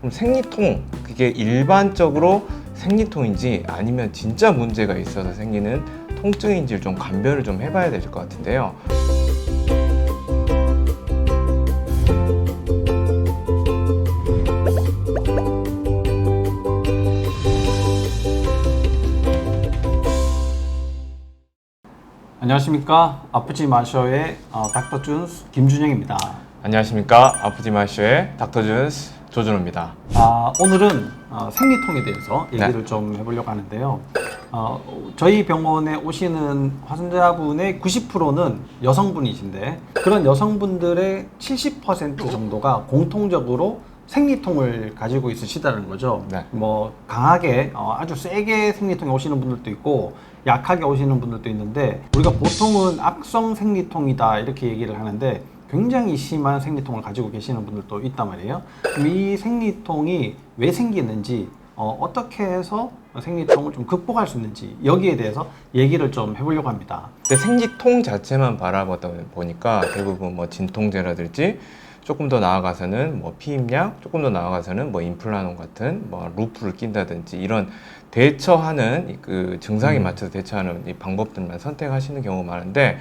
그럼 생리통 그게 일반적으로 생리통인지 아니면 진짜 문제가 있어서 생기는 통증인지를 좀 감별을 좀 해봐야 될 것 같은데요. 안녕하십니까 아프지 마셔의 어, 닥터 준스 김준영입니다. 안녕하십니까 아프지 마쇼의 닥터 준스 조준호입니다. 아, 오늘은 어, 생리통에 대해서 네. 얘기를 좀 해보려고 하는데요. 어, 저희 병원에 오시는 환자분의 90%는 여성분이신데 그런 여성분들의 70% 정도가 공통적으로 생리통을 가지고 있으시다는 거죠. 네. 뭐 강하게 어, 아주 세게 생리통이 오시는 분들도 있고 약하게 오시는 분들도 있는데 우리가 보통은 악성 생리통이다 이렇게 얘기를 하는데 굉장히 심한 생리통을 가지고 계시는 분들도 있단 말이에요. 이 생리통이 왜 생기는지 어, 떻게 해서 생리통을 좀 극복할 수 있는지 여기에 대해서 얘기를 좀 해보려고 합니다. 근데 생리통 자체만 바라보다 보니까 대부분 뭐 진통제라든지 조금 더 나아가서는 뭐 피임약, 조금 더 나아가서는 뭐 임플라논 같은 뭐 루프를 낀다든지 이런 대처하는 이그 증상에 음. 맞춰서 대처하는 이 방법들만 선택하시는 경우가 많은데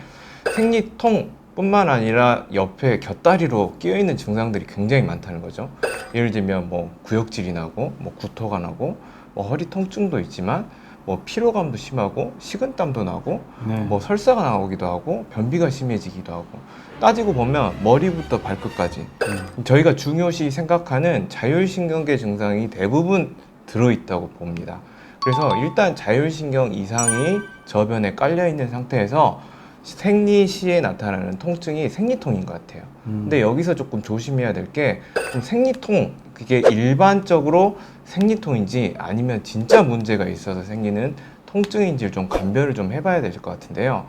생리통 뿐만 아니라 옆에 곁다리로 끼어 있는 증상들이 굉장히 많다는 거죠. 예를 들면 뭐 구역질이 나고 뭐 구토가 나고 뭐 허리 통증도 있지만 뭐 피로감도 심하고 식은땀도 나고 네. 뭐 설사가 나오기도 하고 변비가 심해지기도 하고 따지고 보면 머리부터 발끝까지 음. 저희가 중요시 생각하는 자율신경계 증상이 대부분 들어있다고 봅니다. 그래서 일단 자율신경 이상이 저변에 깔려 있는 상태에서 생리 시에 나타나는 통증이 생리통인 것 같아요. 음. 근데 여기서 조금 조심해야 될게 생리통 그게 일반적으로 생리통인지 아니면 진짜 문제가 있어서 생기는 통증인지를 좀 감별을 좀 해봐야 될 것 같은데요.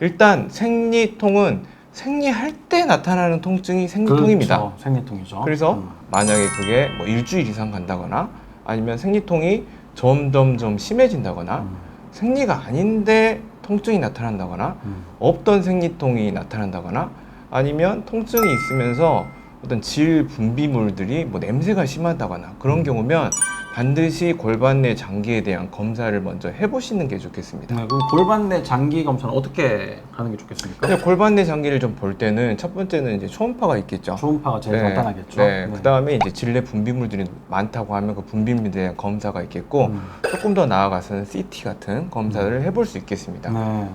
일단 생리통은 생리할 때 나타나는 통증이 생리통입니다. 그렇죠. 생리통이죠. 그래서 음. 만약에 그게 뭐 일주일 이상 간다거나 아니면 생리통이 점점 좀 심해진다거나 음. 생리가 아닌데 통증이 나타난다거나 음. 없던 생리통이 나타난다거나 아니면 통증이 있으면서 어떤 질 분비물들이 뭐 냄새가 심하다거나 그런 음. 경우면 반드시 골반 내 장기에 대한 검사를 먼저 해보시는 게 좋겠습니다. 네, 그럼 골반 내 장기 검사는 어떻게 하는 게 좋겠습니까? 근데 골반 내 장기를 좀 볼 때는 첫 번째는 이제 초음파가 있겠죠. 초음파가 제일 간단하겠죠. 네. 그 다음에 이제 질내 분비물들이 많다고 하면 그 분비물에 대한 검사가 있겠고 음. 조금 더 나아가서는 CT 같은 검사를 해볼 수 있겠습니다. 네.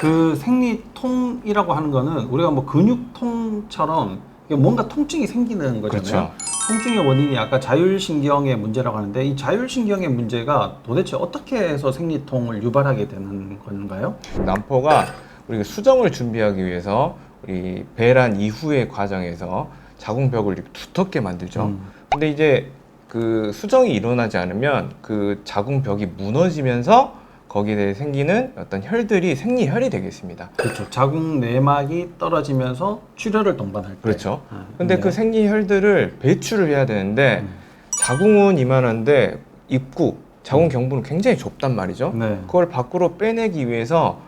그 생리통이라고 하는 거는 우리가 뭐 근육통처럼 뭔가 통증이 생기는 거잖아요. 그렇죠. 통증의 원인이 아까 자율신경의 문제라고 하는데 이 자율신경의 문제가 도대체 어떻게 해서 생리통을 유발하게 되는 건가요? 남포가 우리가 수정을 준비하기 위해서 우리 배란 이후의 과정에서 자궁벽을 이렇게 두텁게 만들죠. 음. 근데 이제 그 수정이 일어나지 않으면 그 자궁벽이 무너지면서 거기에 대해 생기는 어떤 혈들이 생리혈이 되겠습니다. 그렇죠. 자궁 내막이 떨어지면서 출혈을 동반할 때. 그렇죠. 아, 근데 네. 그 생리혈들을 배출을 해야 되는데 음. 자궁은 이만한데 입구, 자궁 경부는 굉장히 좁단 말이죠. 네. 그걸 밖으로 빼내기 위해서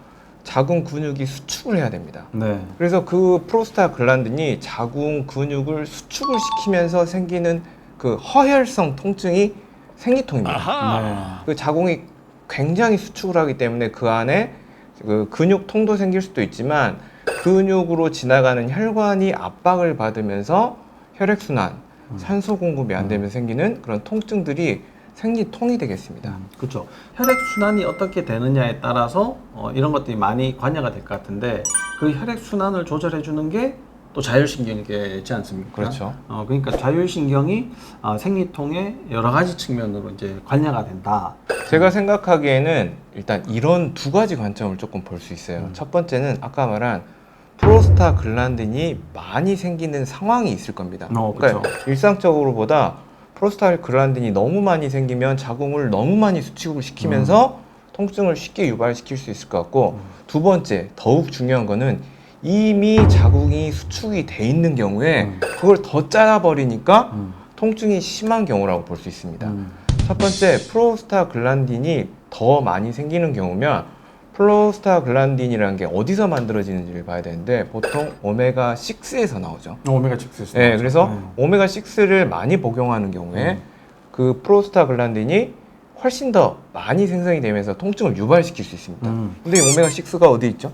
자궁 근육이 수축을 해야 됩니다. 네. 그래서 그 프로스타글란딘이 자궁 근육을 수축을 시키면서 생기는 그 허혈성 통증이 생리통입니다. 네. 그 자궁이 굉장히 수축을 하기 때문에 그 안에 그 근육 통도 생길 수도 있지만 근육으로 지나가는 혈관이 압박을 받으면서 혈액순환, 음. 산소 공급이 안 되면 생기는 그런 통증들이 생리통이 되겠습니다. 음, 그렇죠. 혈액 순환이 어떻게 되느냐에 따라서 어, 이런 것들이 많이 관여가 될 것 같은데 그 혈액 순환을 조절해 주는 게 또 자율신경이겠지 않습니까? 그렇죠. 어, 그러니까 자율신경이 어, 생리통의 여러 가지 측면으로 이제 관여가 된다. 제가 생각하기에는 일단 이런 두 가지 관점을 조금 볼 수 있어요. 음. 첫 번째는 아까 말한 프로스타글란딘이 많이 생기는 상황이 있을 겁니다. 어, 그러니까 그렇죠. 일상적으로보다 프로스타글란딘이 너무 많이 생기면 자궁을 너무 많이 수축을 시키면서 통증을 쉽게 유발시킬 수 있을 것 같고 음. 두 번째 더욱 중요한 거는 이미 자궁이 수축이 돼 있는 경우에 음. 그걸 더 짜버리니까 음, 통증이 심한 경우라고 볼 수 있습니다. 음, 첫 번째 프로스타글란딘이 더 많이 생기는 경우면 프로스타글란딘이라는 게 어디서 만들어지는지를 봐야 되는데 보통 오메가 6에서 나오죠. 오메가 6. 네, 그래서 오메가 6를 많이 복용하는 경우에 음. 그 프로스타글란딘이 훨씬 더 많이 생성이 되면서 통증을 유발시킬 수 있습니다. 음. 근데 이 오메가 6가 어디 있죠?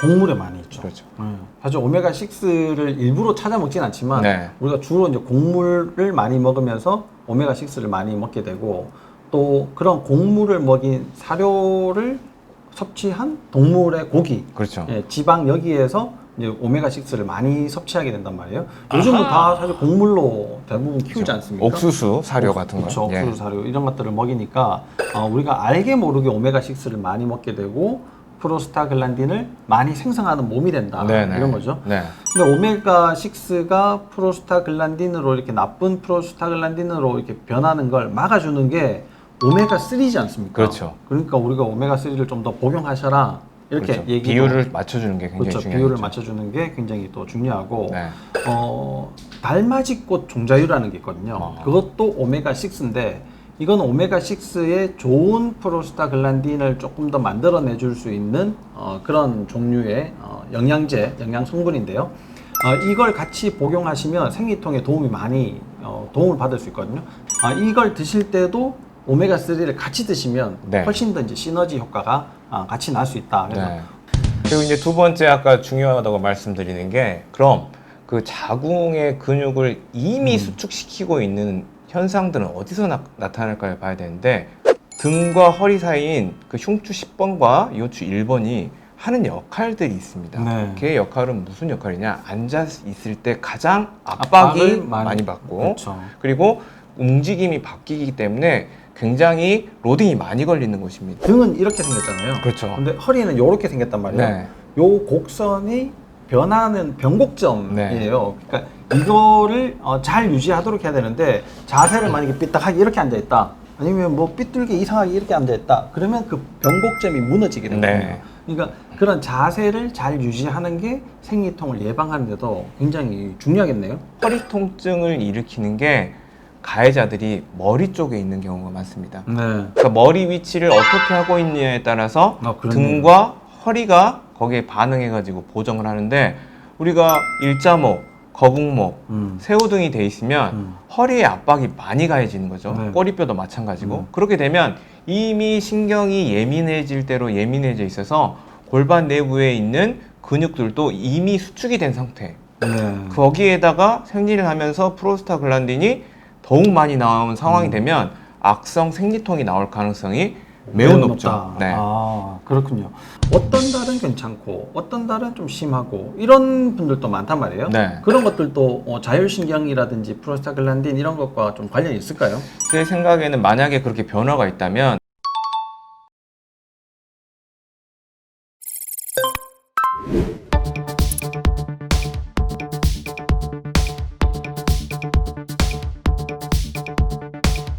곡물에 많이 있죠. 그렇죠. 음. 사실 오메가 6를 일부러 찾아 먹진 않지만 네. 우리가 주로 이제 곡물을 많이 먹으면서 오메가 6를 많이 먹게 되고 또 그런 곡물을 먹인 사료를 섭취한 동물의 고기, 그렇죠. 예, 지방 여기에서 이제 오메가 6를 많이 섭취하게 된단 말이에요. 요즘은 다 사실 곡물로 대부분 키우지 않습니까? 옥수수 사료 같은 거. 그렇죠. 예. 옥수수 사료 이런 것들을 먹이니까 어, 우리가 알게 모르게 오메가 6를 많이 먹게 되고 프로스타글란딘을 많이 생성하는 몸이 된다 네네. 이런 거죠. 네. 근데 오메가 6가 프로스타글란딘으로 이렇게 나쁜 프로스타글란딘으로 이렇게 변하는 걸 막아주는 게 오메가 3지 않습니까? 그렇죠. 그러니까 우리가 오메가 3를 좀 더 복용하셔라 이렇게 그렇죠. 얘기 비율을 맞춰주는 게 굉장히 그렇죠. 중요하죠. 비율을 맞춰주는 게 굉장히 또 중요하고 네. 어, 달맞이꽃 종자유라는 게 있거든요. 어. 그것도 오메가 6인데 이건 오메가 6의 좋은 프로스타글란딘을 조금 더 만들어내 줄 수 있는 어, 그런 종류의 어, 영양제, 영양 성분인데요. 어, 이걸 같이 복용하시면 생리통에 도움이 많이 어, 도움을 받을 수 있거든요. 아, 이걸 드실 때도 오메가 3를 같이 드시면 네. 훨씬 더 이제 시너지 효과가 아, 같이 날 수 있다. 그래서 네. 그리고 이제 두 번째 아까 중요하다고 말씀드리는 게 그럼 그 자궁의 근육을 이미 음. 수축시키고 있는 현상들은 어디서 나, 나타날까요? 봐야 되는데 등과 허리 사이인 그 흉추 10번과 요추 1번이 하는 역할들이 있습니다. 네. 걔의 역할은 무슨 역할이냐? 앉아 있을 때 가장 압박이 많이, 많이- 받고 그렇죠. 그리고 움직임이 바뀌기 때문에 굉장히 로딩이 많이 걸리는 곳입니다. 등은 이렇게 생겼잖아요. 그렇죠. 근데 허리는 이렇게 생겼단 말이에요. 네. 요 곡선이 변하는 변곡점이에요. 네. 그러니까 이거를 어, 잘 유지하도록 해야 되는데 자세를 만약에 삐딱하게 이렇게 앉아 있다. 아니면 뭐 삐뚤게 이상하게 이렇게 앉아 있다. 그러면 그 변곡점이 무너지게 되거든요. 네. 그러니까 그런 자세를 잘 유지하는 게 생리통을 예방하는 데도 굉장히 중요하겠네요. 허리 통증을 일으키는 게 가해자들이 머리 쪽에 있는 경우가 많습니다. 네. 그러니까 머리 위치를 어떻게 하고 있느냐에 따라서 아, 그렇네요. 등과 허리가 거기에 반응해가지고 보정을 하는데 우리가 일자목, 거북목, 음. 새우 등이 돼 있으면 음. 허리에 압박이 많이 가해지는 거죠. 네. 꼬리뼈도 마찬가지고 음. 그렇게 되면 이미 신경이 예민해질 대로 예민해져 있어서 골반 내부에 있는 근육들도 이미 수축이 된 상태. 네. 거기에다가 생리를 하면서 프로스타글란딘이 더욱 많이 나온 상황이 음. 되면 악성 생리통이 나올 가능성이 매우, 높죠. 높다. 네. 아 그렇군요. 어떤 달은 괜찮고 어떤 달은 좀 심하고 이런 분들도 많단 말이에요. 네. 그런 것들도 어, 자율신경이라든지 프로스타글란딘 이런 것과 좀 관련이 있을까요? 제 생각에는 만약에 그렇게 변화가 있다면